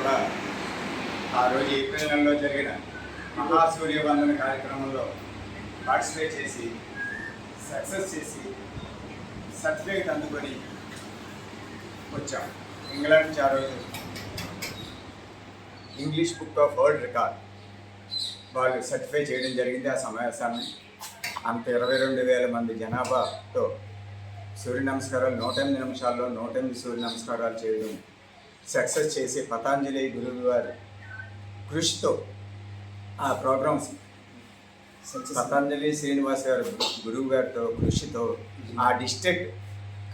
కూడా ఆ రోజు ఏప్రిల్ నెలలో జరిగిన మహాసూర్యవందన కార్యక్రమంలో పార్టిసిపేట్ చేసి సక్సెస్ చేసి సర్టిఫికేట్ అందుకొని వచ్చాం. ఇంగ్లాండ్ నుంచి ఆ రోజు English book of world record వాళ్ళు సర్టిఫై చేయడం జరిగింది ఆ సమావేశాన్ని. అంత ఇరవై రెండు వేల మంది జనాభాతో సూర్య నమస్కారాలు నూట ఎనిమిది నిమిషాల్లో నూట ఎనిమిది సూర్య నమస్కారాలు చేయడం సక్సెస్ చేసి పతాంజలి గురువు గారు కృషితో ఆ ప్రోగ్రామ్స్ పతాంజలి శ్రీనివాస్ గారు గురువు గారితో కృషితో ఆ డిస్ట్రిక్ట్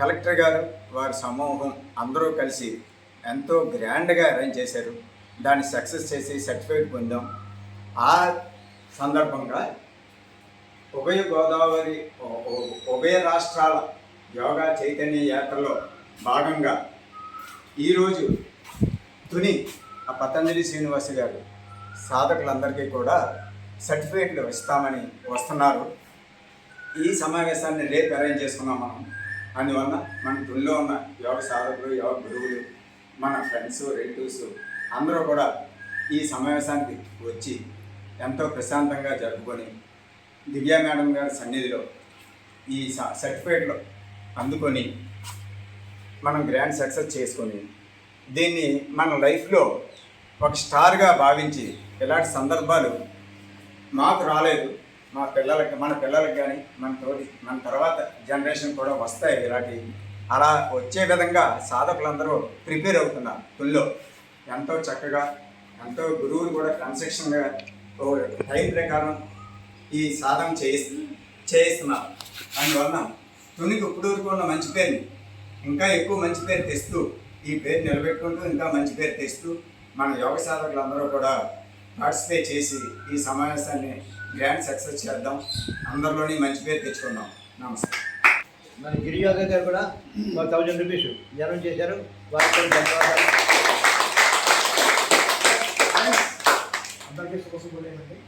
కలెక్టర్ గారు వారి సమూహం అందరూ కలిసి ఎంతో గ్రాండ్గా అరేంజ్ చేశారు. దాన్ని సక్సెస్ చేసి సర్టిఫికేట్ పొందాం. ఆ సందర్భంగా ఉభయ గోదావరి ఉభయ రాష్ట్రాల యోగా చైతన్య యాత్రలో భాగంగా ఈరోజు తుని ఆ పతంజలి శ్రీనివాస్ గారు సాధకులందరికీ కూడా సర్టిఫికేట్లు ఇస్తామని వస్తున్నారు. ఈ సమావేశాన్ని రేపు అరేంజ్ చేసుకున్నాం మనం. అందువల్ల మన తుల్లో ఉన్న యోగ సాధకులు యోగ గురువులు మన ఫ్రెండ్స్ రిలేటివ్స్ అందరూ కూడా ఈ సమావేశానికి వచ్చి ఎంతో ప్రశాంతంగా జరుపుకొని దివ్యా మేడం గారి సన్నిధిలో ఈ స- సర్టిఫికేట్లు అందుకొని మనం గ్రాండ్ సక్సెస్ చేసుకొని దీన్ని మన లైఫ్లో ఒక స్టార్గా భావించి ఇలాంటి సందర్భాలు మాకు రాలేదు. మా పిల్లలకి మన పిల్లలకి కానీ మన తోటి మన తర్వాత జనరేషన్ కూడా వస్తాయి ఇలాంటి. అలా వచ్చే విధంగా సాధకులందరూ ప్రిపేర్ అవుతున్నారు తుల్లో ఎంతో చక్కగా ఎంతో గురువులు కూడా కన్స్ట్రక్షన్గా ఓ టైం ప్రకారం ఈ సాధన చేయిస్తు చేయిస్తున్నారు అందువలన తునికి ఇప్పుడు ఉన్న మంచి పేరుని ఇంకా ఎక్కువ మంచి పేరు తెస్తూ ఈ పేరు నిలబెట్టుకుంటూ ఇంకా మంచి పేరు తెస్తూ మన యోగ సాధకులందరూ కూడా పార్టిసిపేట్ చేసి ఈ సమావేశాన్ని గ్రాండ్ సక్సెస్ చేద్దాం. అందరిలోని మంచి పేరు తెచ్చుకుందాం. నమస్తే. మన గిరియోగ గారు కూడా ఒక థౌజండ్ రూపీస్ జనం చేశారు. వారికి ధన్యవాదాలు. అందరికీ శుభశుభులేనండి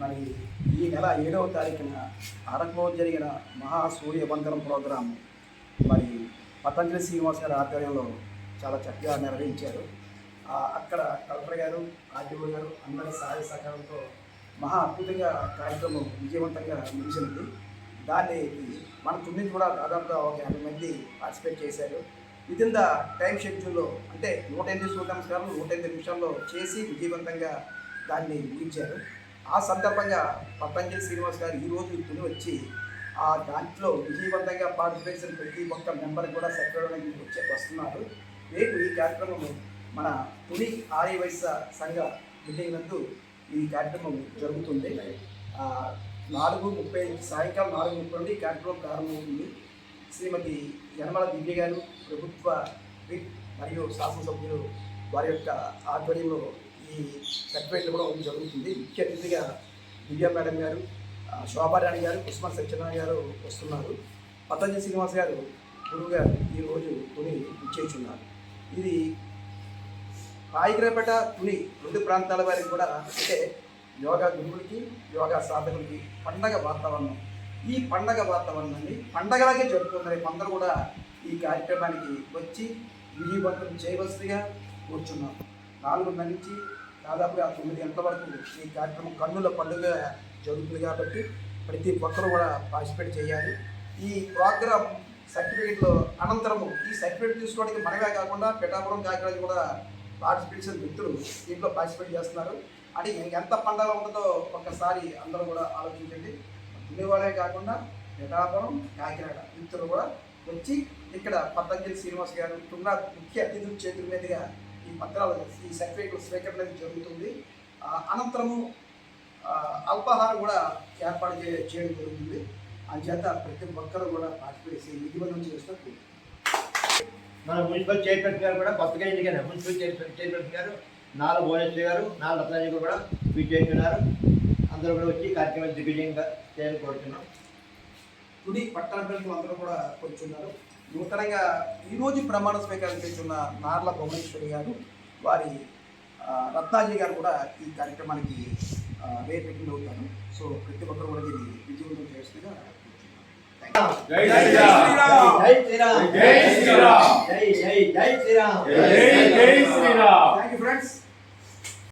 మరి ఈ నెల ఏడవ తారీఖున అరకులో జరిగిన మహా సూర్య ప్రోగ్రాం మరి పతంజలి శ్రీనివాస్ గారి ఆధ్వర్యంలో చాలా చక్కగా నిర్వహించారు. అక్కడ కలెక్టర్ గారు ఆర్టీఓ గారు అందరి సహాయ సహకారంతో మహా అద్భుతంగా కార్యక్రమం విజయవంతంగా ముగిసింది దాన్ని మన తుమ్మిది కూడా దాదాపుగా ఒక యాభై మంది పార్టిసిపేట్ చేశారు. విదిన్ ద టైం షెడ్యూల్లో అంటే నూట ఎనిమిది సూర్య నమస్కారాలు నూట ఎనిమిది నిమిషాల్లో చేసి విజయవంతంగా దాన్ని ముగించారు. ఆ సందర్భంగా పతంజలి శ్రీనివాస్ గారు ఈరోజు తుని వచ్చి ఆ దాంట్లో విజయవంతంగా పార్టిసిపేషన్ చేసిన ప్రతి ఒక్క మెంబర్ కూడా సర్టిఫికేట్ వచ్చే వస్తున్నారు. రేపు ఈ కార్యక్రమం మన తుని ఆర్య వైశ్య సంఘ బిల్డింగ్ నందు ఈ కార్యక్రమం జరుగుతుంది. నాలుగు ముప్పై సాయంకాలం నాలుగు ముప్పై నుండి కార్యక్రమం ప్రారంభమవుతుంది. శ్రీమతి యనమల దివ్య గారు ప్రభుత్వ విప్ మరియు శాసనసభ్యులు వారి యొక్క ఆధ్వర్యంలో ఈ సెక్రటరీ కూడా జరుగుతుంది. ముఖ్య అతిథిగా దివ్య మేడం గారు శోభారాణి గారు కుస్మ సత్యనారాయణ గారు వస్తున్నారు. పతంజలి శ్రీనివాస్ గారు గురువు గారు ఈరోజు తుని ఇచ్చేస్తున్నారు ఇది రాయిగ్రపేట తుని రెండు ప్రాంతాల వారికి కూడా అంటే యోగా గురువులకి యోగా సాధకులకి పండగ వాతావరణం. ఈ పండగ వాతావరణాన్ని పండగలాగే జరుపుకున్నారు అందరూ కూడా ఈ కార్యక్రమానికి వచ్చి విజయవంతం చేయవలసిగా కూర్చున్నాం. నాలుగున్నర నుంచి దాదాపుగా తొమ్మిది గంటల వరకు ఈ కార్యక్రమం కన్నుల పండుగ జరుగుతుంది కాబట్టి ప్రతి ఒక్కరూ కూడా పార్టిసిపేట్ చేయాలి. ఈ ప్రోగ్రామ్ సర్టిఫికేట్లో అనంతరము ఈ సర్టిఫికేట్ తీసుకోవడానికి మనమే కాకుండా పిఠాపురం కాకినాడ కూడా పార్టిసిపేట్ చేసిన వ్యక్తులు దీంట్లో పార్టిసిపేట్ చేస్తున్నారు. అంటే ఎంత పండగ ఉంటుందో ఒక్కసారి అందరూ కూడా ఆలోచించండి. దున్నేవాడే కాకుండా పిఠాపురం కాకినాడ వ్యక్తులు కూడా వచ్చి ఇక్కడ పతంజలి శ్రీనివాస్ గారు ఉన్న ముఖ్య అతిథుల చేతుల మీదుగా ఈ పత్రాలు ఈ సర్టిఫికేట్ స్వీకరణ అనేది జరుగుతుంది అనంతరము అల్పాహారం కూడా ఏర్పాటు చే చేయడం జరుగుతుంది. అంచేత ప్రతి ఒక్కరు కూడా పార్టిసిపేట్ చేసి విధిబంధం చేసినట్టు మన మున్సిపల్ చైర్పర్సన్ గారు కూడా కొత్తగా ఎన్నికైన మున్సిపల్ చైర్పర్సన్ చైర్పర్సన్ గారు నాలుగు భువనేశ్వరి గారు నాలుగు రత్నాజీ గారు కూడా స్పీచ్ చేస్తున్నారు. అందరూ కూడా వచ్చి కార్యక్రమం దిగ్విజయంగా చేయాలని కోరుతున్నాం. తుడి పట్టణ ప్రజలు అందరూ కూడా కూర్చున్నారు. నూతనంగా ఈరోజు ప్రమాణ స్వీకారం చేస్తున్న నార్ల భువనేశ్వరి గారు వారి రత్నాజీ గారు కూడా ఈ కార్యక్రమానికి ఆ, రేపు అటెండ్ అవుతారు సో ప్రతి ఒక్కరు కూడా దీన్ని విజయవంతం చేస్తుందిగా జై శ్రీరామ్. జై శ్రీరామ్. జై శ్రీరామ్. జై జై జై శ్రీరామ్. జై జై శ్రీరామ్. Thank you friends